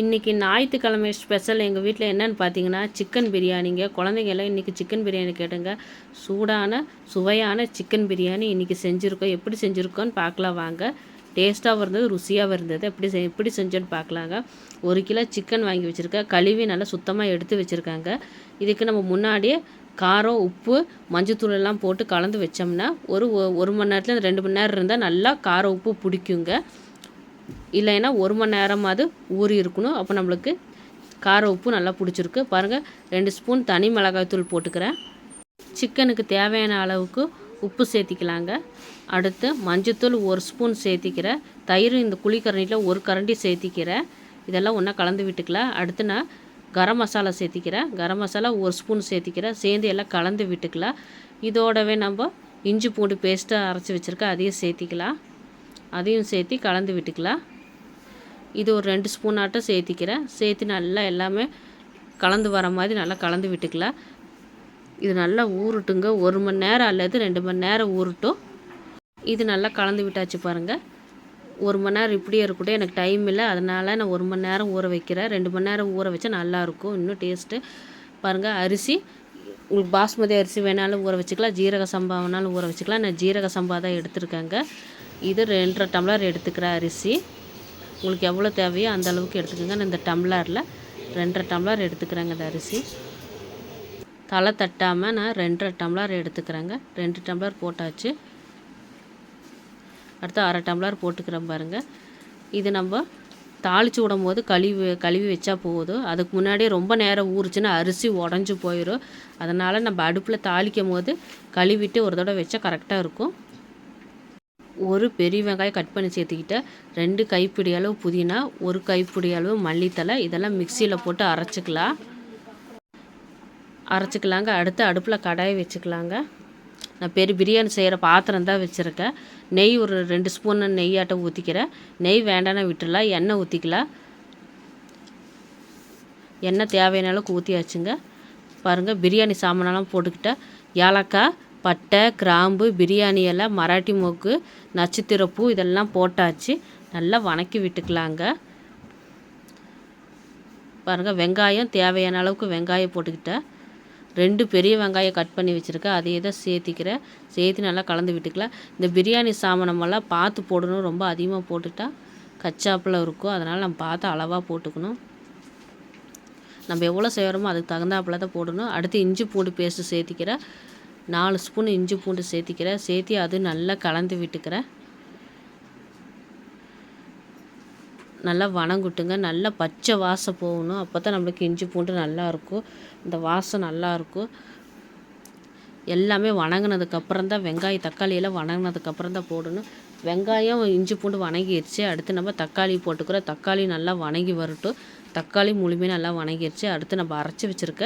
இன்றைக்கி ஞாயிற்றுக்கிழமை ஸ்பெஷல் எங்கள் வீட்டில் என்னென்னு பார்த்தீங்கன்னா சிக்கன் பிரியாணிங்க. குழந்தைங்க எல்லாம் இன்றைக்கி சிக்கன் பிரியாணி கேட்டுங்க. சூடான சுவையான சிக்கன் பிரியாணி இன்றைக்கி செஞ்சுருக்கோம். எப்படி செஞ்சுருக்கோன்னு பார்க்கலாம் வாங்க. டேஸ்ட்டாகவும் இருந்தது ருசியாகவும் இருந்தது எப்படி செ எப்படி செஞ்சோன்னு பார்க்கலாங்க. ஒரு கிலோ சிக்கன் வாங்கி வச்சுருக்கேன். கழுவி நல்லா சுத்தமாக எடுத்து வச்சுருக்காங்க. இதுக்கு நம்ம முன்னாடியே காரம் உப்பு மஞ்சத்தூள் எல்லாம் போட்டு கலந்து வச்சோம்னா ஒரு ஒரு மணி நேரத்தில் ரெண்டு மணி நேரம் இருந்தால் நல்லா காரம் உப்பு பிடிக்குங்க. இல்லைன்னா ஒரு மணி நேரமாவது ஊறி இருக்கணும். அப்போ நம்மளுக்கு கார உப்பு நல்லா பிடிச்சிருக்கு. பாருங்கள் ரெண்டு ஸ்பூன் தனி மிளகாய்த்தூள் போட்டுக்கிறேன். சிக்கனுக்கு தேவையான அளவுக்கு உப்பு சேர்த்திக்கலாங்க. அடுத்து மஞ்சத்தூள் ஒரு ஸ்பூன் சேர்த்திக்கிறேன். தயிர் இந்த குழிக்கரண்டியில் ஒரு கரண்டி சேர்த்திக்கிறேன். இதெல்லாம் ஒன்றா கலந்து விட்டுக்கலாம். அடுத்து நான் கரம் மசாலா சேர்த்திக்கிறேன். கரம் மசாலா ஒரு ஸ்பூன் சேர்த்திக்கிறேன். சேர்ந்து எல்லாம் கலந்து விட்டுக்கலாம். இதோடவே நம்ம இஞ்சி பூண்டு பேஸ்ட்டை அரைச்சி வச்சுருக்கேன் அதையும் சேர்த்திக்கலாம். அதையும் சேர்த்து கலந்து விட்டுக்கலாம். இது ஒரு ரெண்டு ஸ்பூன் ஆட்டம் சேர்த்திக்கிறேன். சேர்த்து நல்லா எல்லாமே கலந்து வர மாதிரி நல்லா கலந்து விட்டுக்கலாம். இது நல்லா ஊறட்டுங்க. ஒரு மணி நேரம் அல்லது ரெண்டு மணி நேரம் ஊறட்டும். இது நல்லா கலந்து விட்டாச்சு பாருங்கள் ஒரு மணி நேரம் இப்படியே இருக்கட்டும். எனக்கு டைம் இல்லை. அதனால் நான் ஒரு மணி நேரம் ஊற வைக்கிறேன். ரெண்டு மணி நேரம் ஊற வச்சா நல்லாயிருக்கும் இன்னும் டேஸ்ட்டு பாருங்கள் அரிசி. உங்களுக்கு பாஸ்மதி அரிசி வேணாலும் ஊற வச்சுக்கலாம். ஜீரக சம்பா வேணாலும் ஊற வச்சுக்கலாம். நான் ஜீரக சம்பா தான் எடுத்துருக்கேங்க. இது ரெண்டரை டம்ளர் எடுத்துக்கிறேன் அரிசி. உங்களுக்கு எவ்வளோ தேவையோ அந்த அளவுக்கு எடுத்துக்கோங்க. நான் இந்த டம்ளரில் ரெண்டரை டம்ளர் எடுத்துக்கிறேங்க இந்த அரிசி. தலை தட்டாமல் நான் ரெண்டரை டம்ளர் எடுத்துக்கிறேங்க. ரெண்டு டம்ளர் போட்டாச்சு. அடுத்து அரை டம்ளர் போட்டுக்கிறேன் பாருங்கள் இது நம்ம தாளித்து விடும் போது கழுவி கழுவி வச்சா போதும். அதுக்கு முன்னாடியே ரொம்ப நேரம் ஊறுச்சுன்னா அரிசி உடஞ்சி போயிடும் அதனால் நம்ம அடுப்பில் தாளிக்கும் போது கழுவிட்டு ஒரு தடவை வச்சா கரெக்டாக இருக்கும். ஒரு பெரிய வெங்காயம் கட் பண்ணி சேர்த்துக்கிட்டேன் ரெண்டு கைப்பிடி அளவு புதினா ஒரு கைப்பிடி அளவு மல்லித்தலை இதெல்லாம் மிக்சியில் போட்டு அரைச்சிக்கலாம். அரைச்சிக்கலாங்க. அடுத்து அடுப்பில் கடாயை வச்சுக்கலாங்க. நான் பெரிய பிரியாணி செய்கிற பாத்திரம் தான் வச்சுருக்கேன். நெய் ஒரு ரெண்டு ஸ்பூன் நெய்யாட்டம் ஊற்றிக்கிறேன் நெய் வேண்டாம்னா விட்டுடலாம் எண்ணெய் ஊற்றிக்கலாம் எண்ணெய் தேவையான அளவுக்கு ஊற்றியாச்சுங்க பாருங்கள் பிரியாணி சாமானெல்லாம் போட்டுக்கிட்டேன். ஏலக்காய் பட்டை கிராம்பு பிரியாணி எல்லாம் மராட்டி மொக்கு நட்சத்திரப்பூ இதெல்லாம் போட்டாச்சு. நல்லா வணக்கி விட்டுக்கலாங்க. பாருங்கள் வெங்காயம் தேவையான அளவுக்கு வெங்காயம் போட்டுக்கிட்டேன். ரெண்டு பெரிய வெங்காயம் கட் பண்ணி வச்சுருக்கேன். அதையே தான் சேர்த்திக்கிறேன். சேர்த்து நல்லா கலந்து விட்டுக்கலாம். இந்த பிரியாணி சாமானமெல்லாம் பார்த்து போடணும். ரொம்ப அதிகமாக போட்டுட்டா கச்சாப்பில் இருக்கும். அதனால் நம்ம பார்த்து அளவாக போட்டுக்கணும். நம்ம எவ்வளோ செய்கிறோமோ அதுக்கு தகுந்தாப்பில் தான் போடணும். அடுத்து இஞ்சி பூண்டு பேஸ்ட்டு சேர்த்திக்கிறேன். நாலு ஸ்பூன் இஞ்சி பூண்டு சேர்த்திக்கிறேன் சேர்த்தி அது நல்லா கலந்து விட்டுக்கிறேன் நல்லா வணங்குட்டுங்க நல்லா பச்சை வாசம் போகணும். அப்போ தான் நம்மளுக்கு இஞ்சி பூண்டு நல்லாயிருக்கும் இந்த வாசம் நல்லாயிருக்கும் எல்லாமே வணங்கினதுக்கப்புறம் தான் வெங்காயம் தக்காளியெல்லாம் வணங்கினதுக்கப்புறம் தான் போடணும். வெங்காயம் இஞ்சி பூண்டு வணங்கிடுச்சு அடுத்து நம்ம தக்காளி போட்டுக்கிறோம். தக்காளி நல்லா வணங்கி வரட்டும். தக்காளி முழுமையாக நல்லா வணங்கிடுச்சு அடுத்து நம்ம அரைச்சி வச்சுருக்க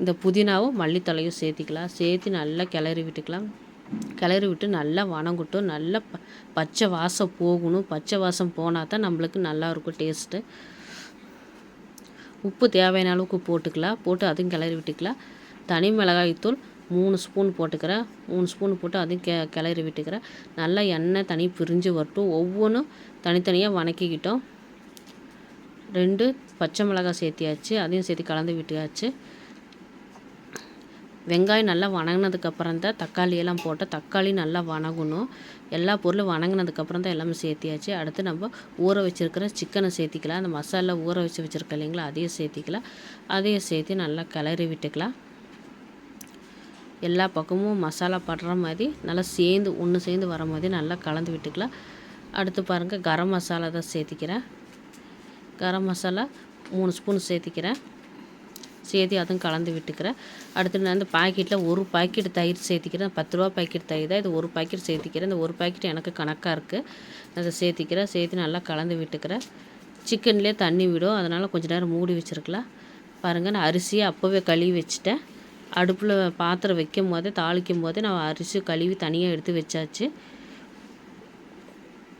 இந்த புதினாவும் மல்லித்தலையும் சேர்த்திக்கலாம். சேர்த்து நல்லா கிளறி விட்டுக்கலாம். கிளறி விட்டு நல்லா வணங்கட்டும் நல்லா ப பச்சை வாசம் போகணும். பச்சை வாசம் போனால் தான் நம்மளுக்கு நல்லாயிருக்கும் டேஸ்ட்டு உப்பு தேவையான அளவுக்கு போட்டுக்கலாம். போட்டு அதுவும் கிளறி விட்டுக்கலாம். தனி மிளகாய்த்தூள் மூணு ஸ்பூன் போட்டுக்கிறேன். மூணு ஸ்பூன் போட்டு அதையும் கெ கிளறி விட்டுக்கிறேன். நல்லா எண்ணெய் தனி பிரிஞ்சு வரட்டும். ஒவ்வொன்றும் தனித்தனியாக வணக்கிக்கிட்டோம். ரெண்டு பச்சை மிளகாய் சேர்த்தியாச்சு. அதையும் சேர்த்து கலந்து விட்டாச்சு. வெங்காயம் நல்லா வணங்கினதுக்கப்புறம் தான் தக்காளியெல்லாம் போட்டு போட்டால் தக்காளி நல்லா வணங்கணும். எல்லா பொருளும் வணங்கினதுக்கப்புறம் தான் எல்லாமே சேர்த்தியாச்சு. அடுத்து நம்ம ஊற வச்சுருக்கிற சிக்கனை சேர்த்திக்கலாம். அந்த மசாலா ஊற வச்சு வச்சுருக்க இல்லைங்களா? அதையும் சேர்த்திக்கலாம். அதையும் சேர்த்து நல்லா கிளறி விட்டுக்கலாம். எல்லா பக்கமும் மசாலா படுற மாதிரி நல்லா சேர்ந்து ஒன்று சேர்ந்து வர மாதிரி நல்லா கலந்து விட்டுக்கலாம். அடுத்து பாருங்கள் கரம் மசாலா தான் சேர்த்திக்கிறேன். கரம் மசாலா மூணு ஸ்பூன் சேர்த்திக்கிறேன். சேர்த்து அதுவும் கலந்து விட்டுக்கிறேன். அடுத்து நான் வந்து பாக்கெட்டில் ஒரு பாக்கெட் தயிர் சேர்த்திக்கிறேன். பத்து ரூபா பாக்கெட் தயிர் தான். இது ஒரு பாக்கெட் சேர்த்திக்கிறேன். இந்த ஒரு பாக்கெட் எனக்கு கணக்காக இருக்குது அதை சேர்த்திக்கிறேன். சேர்த்து நல்லா கலந்து விட்டுக்கிறேன். சிக்கன்லேயே தண்ணி விடும். அதனால் கொஞ்சம் நேரம் மூடி வச்சுருக்கலாம். பாருங்கள் நான் அரிசியை அப்போவே கழுவி வச்சுட்டேன். அடுப்பில் பாத்திரம் வைக்கும் போதே தாளிக்கும் போதே நான் அரிசி கழுவி தனியாக எடுத்து வச்சாச்சு.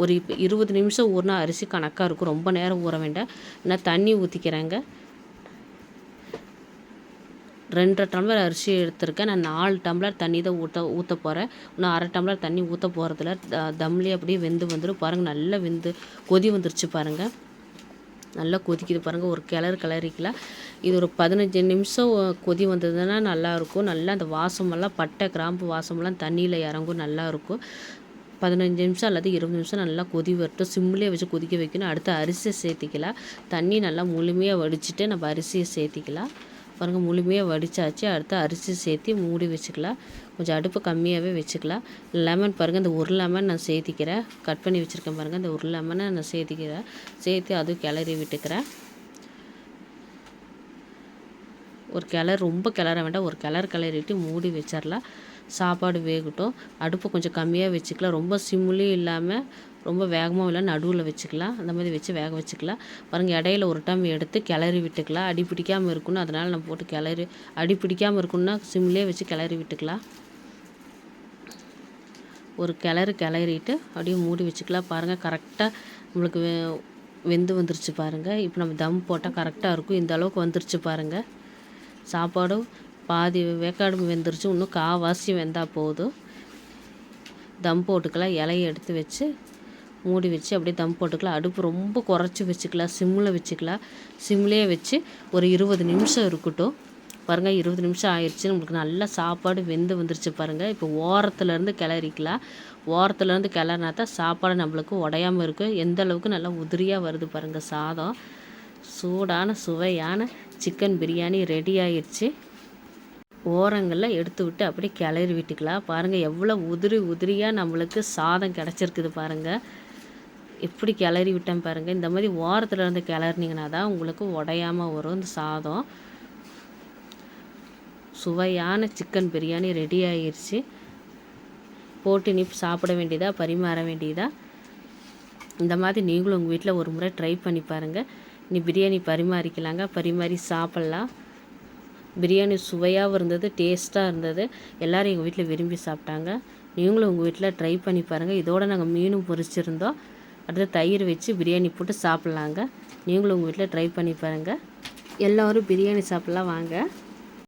ஒரு இப்போ இருபது நிமிஷம் ஊறினா அரிசி கணக்காக இருக்கும். ரொம்ப நேரம் ஊற வேண்டாம். நான் தண்ணி ஊற்றிக்கிறேங்க ரெண்டரை டம்ளர் அரிசி எடுத்திருக்கேன். நான் நாலு டம்ளர் தண்ணி தான் ஊற்ற ஊற்ற போகிறேன் இன்னும் அரை டம்ளர் தண்ணி ஊற்ற போகிறதுல தம்லேயே அப்படியே வெந்து வந்துடும் பாருங்கள் நல்லா வெந்து கொதி வந்துருச்சு பாருங்கள் நல்லா கொதிக்குது பாருங்கள் ஒரு கிளறு கிளறிக்கலாம் இது ஒரு பதினஞ்சு நிமிஷம் கொதி வந்ததுன்னா நல்லாயிருக்கும். நல்லா அந்த வாசமெல்லாம் பட்டை கிராம்பு வாசமெல்லாம் தண்ணியில் இறங்கும். நல்லாயிருக்கும். பதினஞ்சு நிமிஷம் அல்லது இருபது நிமிஷம் நல்லா கொதி வரட்டும். சிம்லேயே வச்சு கொதிக்க வைக்கணும். அடுத்து அரிசியை சேர்த்திக்கலாம். தண்ணி நல்லா முழுமையாக வடிச்சிட்டு நம்ம அரிசியை சேர்த்திக்கலாம். பாருங்கள் முழுமையாக வடித்தாச்சு அடுத்து அரிசி சேர்த்தி மூடி வச்சுக்கலாம். கொஞ்சம் அடுப்பு கம்மியாகவே வச்சுக்கலாம். லெமன் பாருங்கள் இந்த ஒரு லெமன் நான் சேர்த்திக்கிறேன். கட் பண்ணி வச்சுருக்கேன் பாருங்கள் இந்த ஒரு லெமனை நான் சேர்த்திக்கிறேன். சேர்த்து அதுவும் கிளறி விட்டுக்கிறேன். ஒரு கிளறு ரொம்ப கிளற வேண்டாம். ஒரு கிளறு கிளறிட்டு மூடி வச்சிடலாம் சாப்பாடு வேகட்டும். அடுப்பு கொஞ்சம் கம்மியாக வச்சுக்கலாம். ரொம்ப சிம்லேயும் இல்லாமல் ரொம்ப வேகமாக இல்லை நடுவில் வச்சுக்கலாம். அந்த மாதிரி வச்சு வேக வச்சுக்கலாம். பாருங்கள் இடையில ஒரு டைம் எடுத்து கிளறி விட்டுக்கலாம். அடி பிடிக்காமல் இருக்கணும் அதனால் நம்ம போட்டு கிளறி அடி பிடிக்காமல் இருக்கணும்னா சிம்லேயே வச்சு கிளறி விட்டுக்கலாம். ஒரு கிளறு கிளறிட்டு அப்படியே மூடி வச்சுக்கலாம். பாருங்கள் கரெக்டாக நம்மளுக்கு வெ வெந்து வந்துருச்சு பாருங்கள் இப்போ நம்ம தம் போட்டால் கரெக்டாக இருக்கும். இந்த அளவுக்கு வந்துருச்சு பாருங்கள் சாப்பாடும் பாதி வேக்காடு வெந்துருச்சு. இன்னும் காவாசி வெந்தால் போதும். தம் போட்டுக்கலாம். இலையை எடுத்து வச்சு மூடி வச்சு அப்படியே தம் போட்டுக்கலாம். அடுப்பு ரொம்ப குறைச்சி வச்சுக்கலாம். சிம்மில் வச்சுக்கலாம். சிம்லேயே வச்சு ஒரு இருபது நிமிஷம் இருக்கட்டும். பாருங்கள் இருபது நிமிஷம் ஆயிடுச்சு நம்மளுக்கு நல்லா சாப்பாடு வெந்து வந்துருச்சு பாருங்கள் இப்போ ஓரத்துலேருந்து கிளறிக்கலாம். ஓரத்துலேருந்து கிளறினா தான் சாப்பாடு நம்மளுக்கு உடையாமல் இருக்கும். எந்த அளவுக்கு நல்லா உதிரியாக வருது பாருங்கள் சாதம். சூடான சுவையான சிக்கன் பிரியாணி ரெடி ஆயிடுச்சு ஓரங்களில் எடுத்து விட்டு அப்படியே கிளறி விட்டுக்கலாம். பாருங்கள் எவ்வளோ உதிரி உதிரியாக நம்மளுக்கு சாதம் கிடச்சிருக்குது பாருங்கள் எப்படி கிளறி விட்டேன் பாருங்கள் இந்த மாதிரி ஓரத்தில் இருந்து கிளறினீங்கன்னா தான் உங்களுக்கு உடையாமல் வரும். இந்த சாதம். சுவையான சிக்கன் பிரியாணி ரெடி ஆகிருச்சு போட்டு நீ சாப்பிட வேண்டியதாக பரிமாற வேண்டியதா? இந்த மாதிரி நீங்களும் உங்கள் வீட்டில் ஒரு முறை ட்ரை பண்ணி பாருங்கள் நீ பிரியாணி பரிமாறிக்கலாங்க பரிமாறி சாப்பிட்லாம். பிரியாணி சுவையாகவும் இருந்தது டேஸ்ட்டாக இருந்தது. எல்லோரும் எங்கள் வீட்டில் விரும்பி சாப்பிட்டாங்க. நீங்களும் உங்கள் வீட்டில் ட்ரை பண்ணி பாருங்கள் இதோடு நாங்கள் மீனும் பொரிச்சிருந்தோம். அடுத்து தயிர் வச்சு பிரியாணி போட்டு சாப்பிட்லாங்க. நீங்களும் உங்கள் வீட்டில் ட்ரை பண்ணி பாருங்கள் எல்லோரும் பிரியாணி சாப்பிட்லாம் வாங்க.